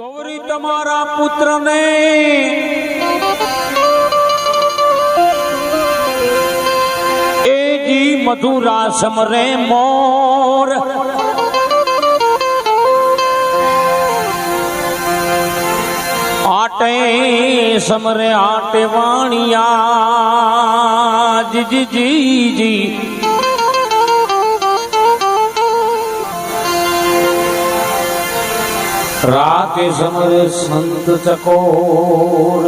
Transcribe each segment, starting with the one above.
ગૌરી તમારા પુત્રને. એજી મધુરા સમરે મોર. આટે સમરે આટે વાણિયા. જી જી જી. રાકે સમરે સંત ચકોર.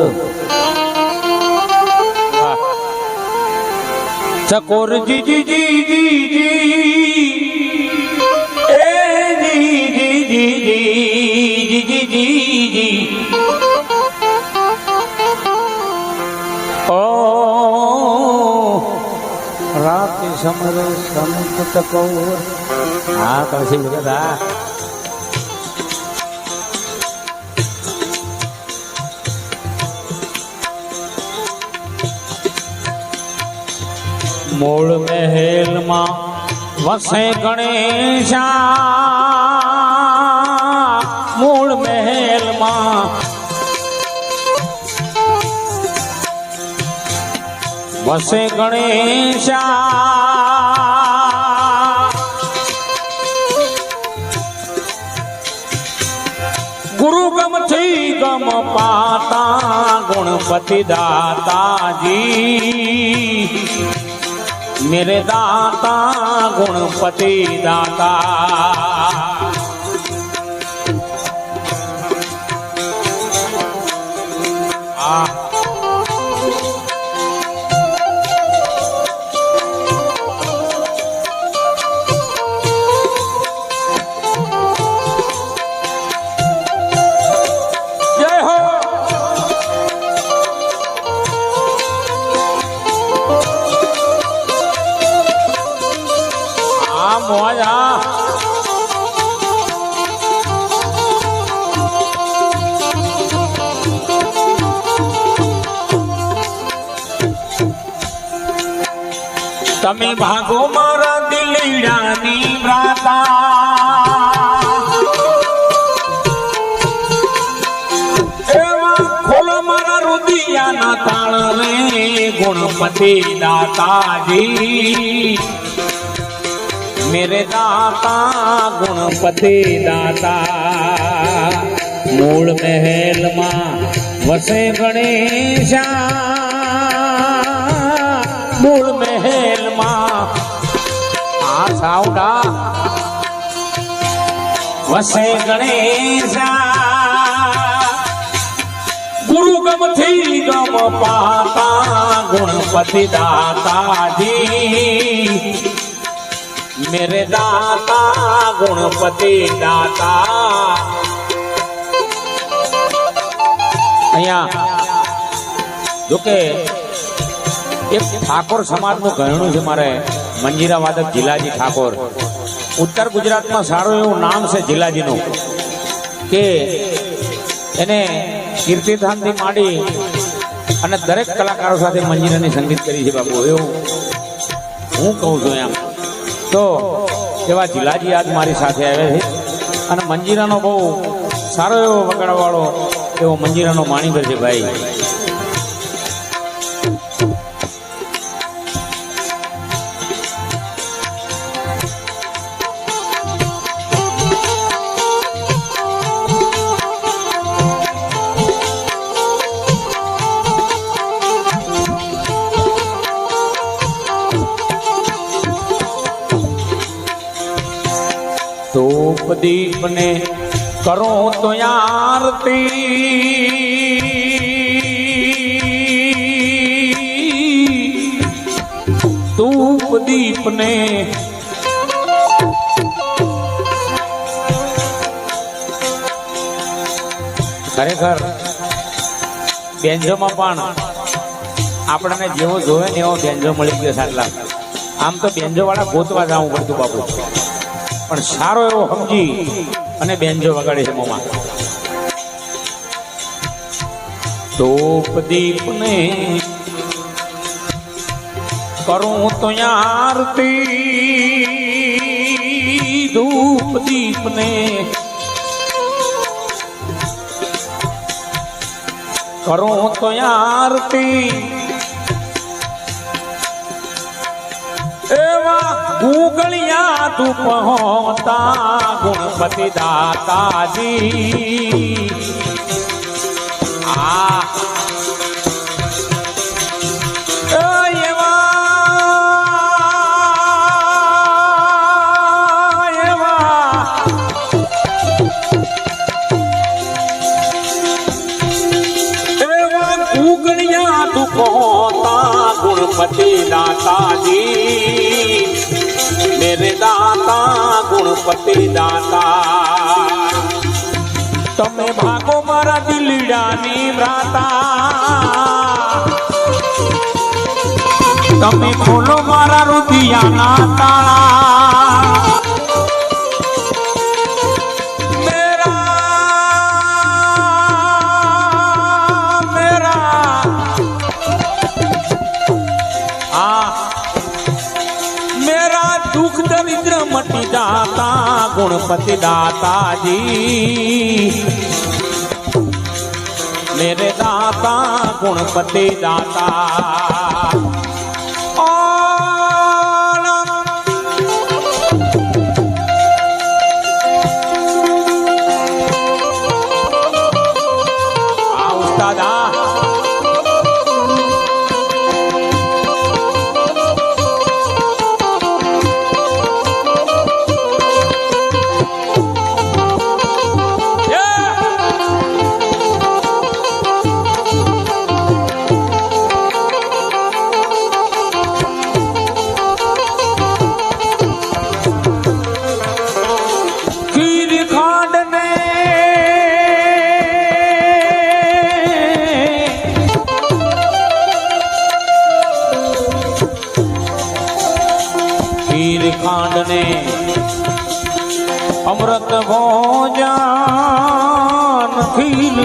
ચકોર જી જી જી જી જી એ જી જી જી જી જી સંત ચકોર. હા કૌશિક બધા મૂળ મહેલમાં વસે ગણેશા. મૂળ મહેલમાં વસે ગણેશા. ગુરુ ગમથી ગમ પાતા ગુણપતિ દાતાજી. मेरे दाता गुणपति दाता તમે ભાગો મારા દિલડાની વ્રાતા ગુણપતિ મેરે દાતા ગુણપતિ દાતા. મૂળ મહેલમાં વસે ગણેશા. મૂળ સાવડા વસે ગણેશા. ગુરુ ગમથી ગમ પાતા, ગુણપતિ દાતાજી. મેરે દાતા, ગુણપતિ દાતા. અહીંયા, જોકે એક ઠાકોર સમાજનું ઘરણું છે મારે. મંજીરા વાદક જિલ્લાજી ઠાકોર. ઉત્તર ગુજરાતમાં સારું એવું નામ છે જિલ્લાજીનું કે એને કીર્તિધામથી માંડી અને દરેક કલાકારો સાથે મંજીરાની સંગીત કરી છે બાપુ, એવું હું કહું છું એમ. તો એવા જિલ્લાજી આજ મારી સાથે આવે છે અને મંજીરાનો બહુ સારો એવો વગાડવાળો એવો મંજીરાનો માણીકર છે ભાઈ. ધૂપ દીપ ને કરો તો આરતી ધૂપ દીપ ને ખરેખર બેન્જોમાં પણ આપણને જેવો જોવે ને એવો બેન્જો મળી ગયો સાટલા આમ તો બેન્જો વાળા ગોતવા જવું પડતું બાપુ. પણ સારો એવો સમજી અને બેનજો વગાડે છે મોમાં. ધૂપ દીપ ને કરું તો આરતી. ધૂપ દીપ ને કરું તો આરતી. ઉગળિયા તું પહોંચતા ગુણપતિ દાતાજી આ પોતા દાતાજી. મેરે દાતા ગુણપતિ દાતા તમે ભાગો મારા દિલડાની ભ્રાતા તમે ખોલો મારા રુદિયાના તાળા ગુણપતિ દાતાજી મેરે દાતા ગુણપતિ દાતા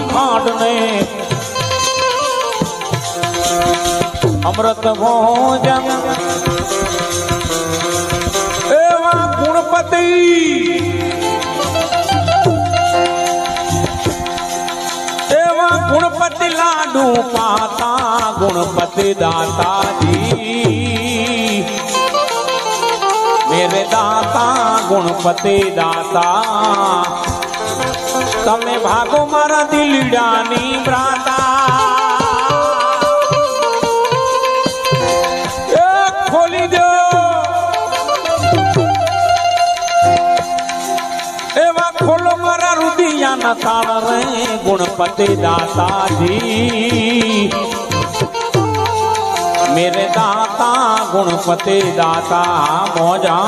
ખીર ખાંડ ને અમૃત ભોજન. એવા ગુણપતિ. એવા ગુણપતિ લાડુ પાતા, ગુણપતિ દાતાજી. મેરે દાતા, ગુણપતિ દાતા. તમે ભાગો મારા દિલડાની ભ્રાતા. ખોલી દો. એવા ખોલો મારા રુદિયાના તાળ રે ગુણપતિ દાતાજી. मेरे દાતા, ગુણપતિ દાતા મોજા.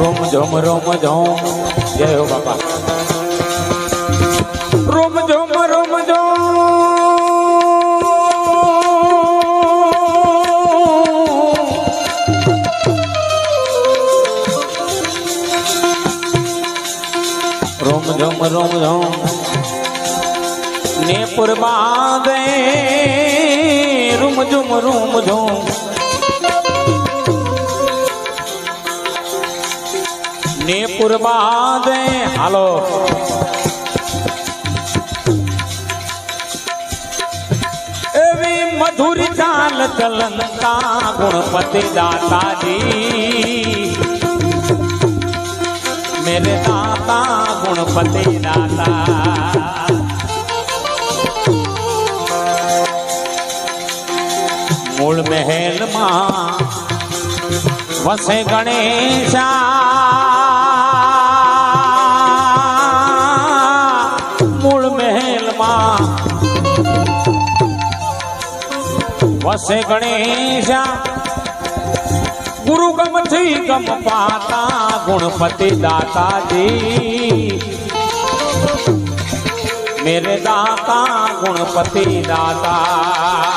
રોમ જોમ રોમ જોમ જય હો બાપા રોમ જોમ રોમ જોમ રોમ જોમ રોમ જોમ ને પુરબાદે રૂમ ઝુમ રૂમ ઝુમ ને પુરબાદે હાલો એવી મધુર ચાલ ચલનતા ગુણપતિ દાતાજી મેરે દાતા ગુણપતિ દાતા મૂળ મહેલમાં વસે ગણેશા વસે ગણેશા. ગુરુ ગમથી ગમ પાતા ગુણપતિ દાતાજી. મેરે દાતા ગુણપતિ દાતા.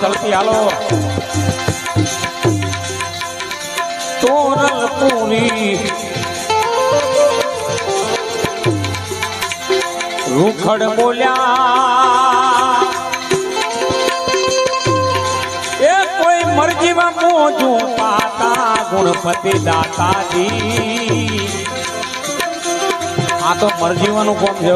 હાલો. હાલો રૂખડ બોલ્યા. એ કોઈ મરજીમાં મોજું પાતા ગુણપતિ દાતાજી. આ તો મરજીવાનું કોમ છે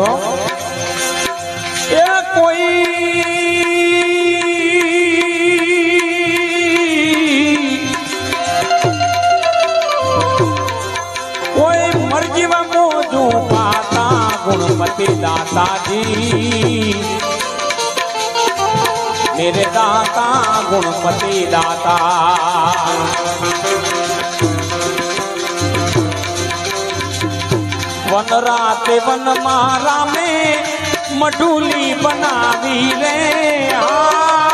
पति दाता जी मेरे दाता गुणपति दाता वन राते वन मारा में मडूली बनावी रे आ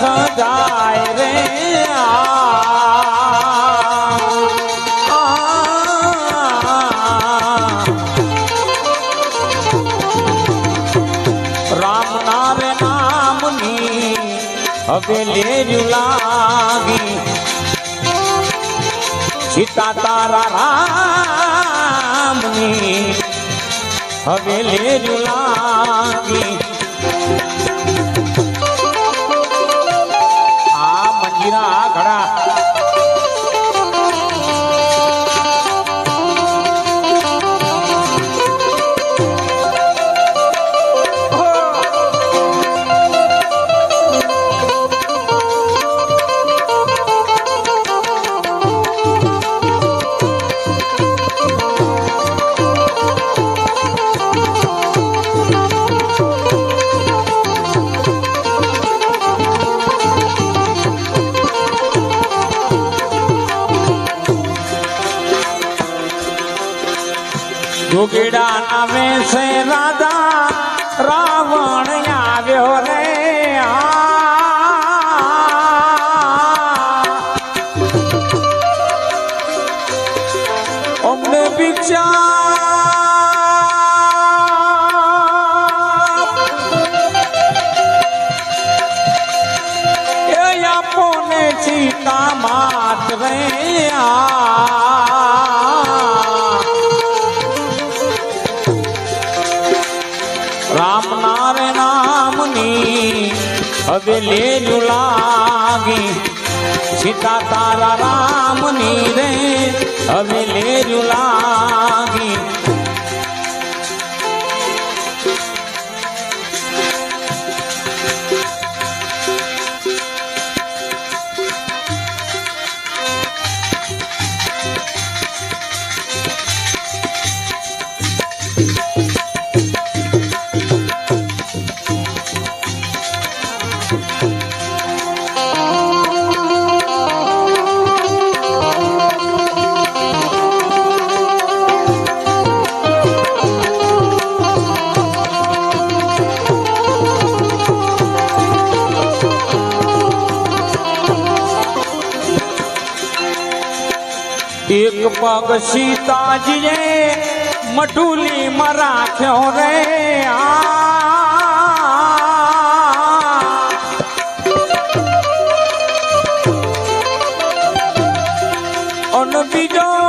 લખ જાય રે. રામ નારે નામની હવે લેર્યું લાગી સીતા તારા રામની હવે લાગી હવે લેલું લાગી સીતા તારા રામની રે. હવે લેલું લાગી પગ સીતાજીએ મઢુલીમાં રાખ્યો રે. અન બીજો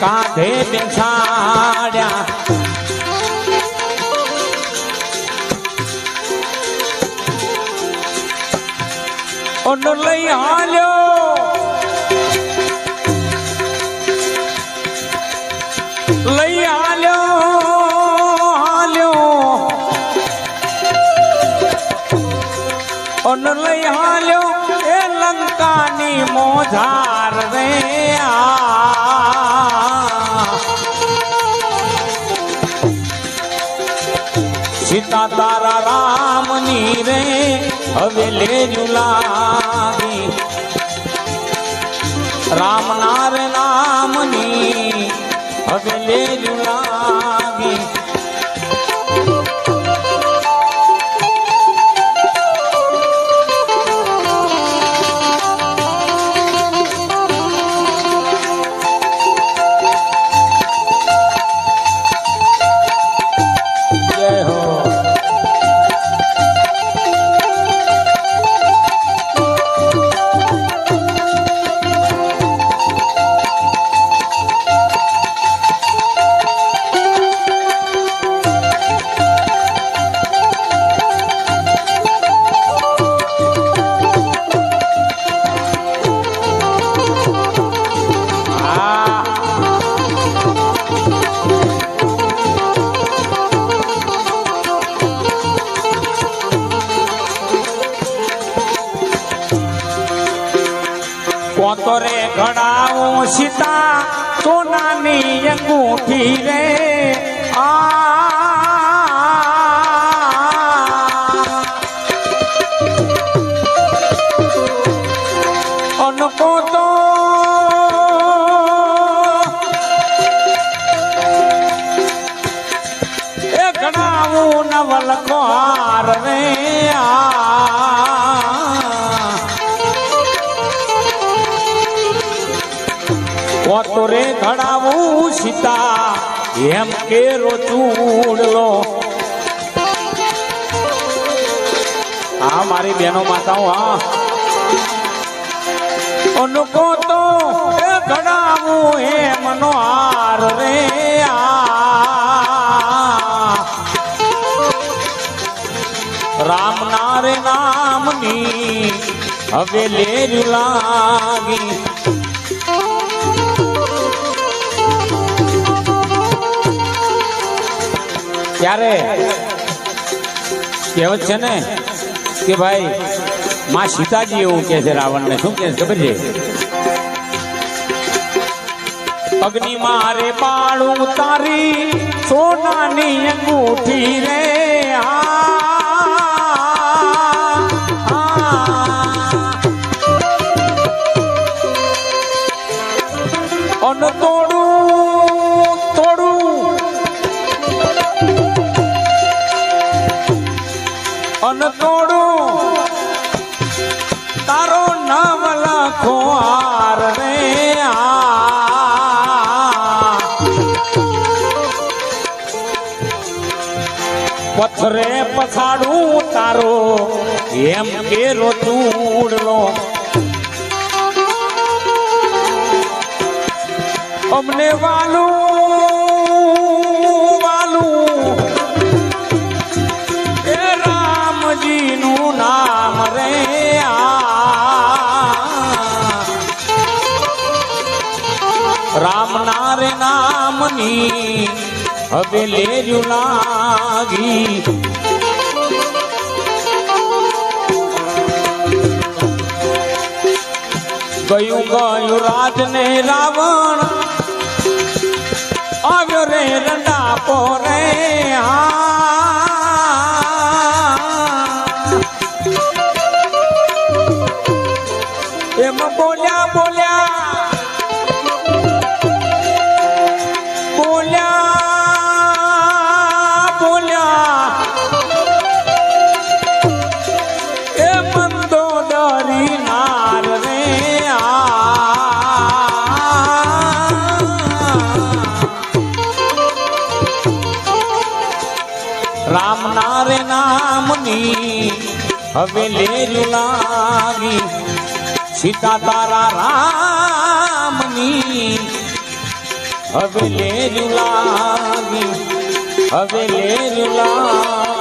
કાંધે બેસાડ્યા. ઓન લઈ હાલ્યો લઈ હાલ્યો હાલ્યો ઓન લઈ હાલ્યો એ લંકાની મોજાર રે આ. સીતા તારા રામની રે હવે લે જુલાવી રામ નાર નામની હવે લે લાગી. ઘડાવું સીતા સોનાની અંગૂઠી રે. આ એમ કેરો ચૂડલો. હા, મારી બેનો માતાઓ, હા. અનુકો તો ઘડાવું હે મનો હાર રે, આ. રામ નારે નામની હવે લેજ લાગી. ત્યારે કહેવત છે ને કે ભાઈ, માં સીતાજી એવું કે છે, રાવણને શું કે ખબર છે અગ્નિ મારે પાળું તારી, સોનાની અંગૂઠી રે આ. પથ્થરે પછાડું તારો એમ કેરો ચૂડલો. અમને વાલું વાલું. એ રામજીનું નામ રે રામ નારે નામની હવે લેજુ લાગી. ગયું ગયું રાજ ને રાવણ. આવ્યો રે રંડા પોરે એમ નામની હવે લેજુ લાગી. સીતા તારા રામની. હવે લેજુ લાગી. હવે લેજુ લાગી.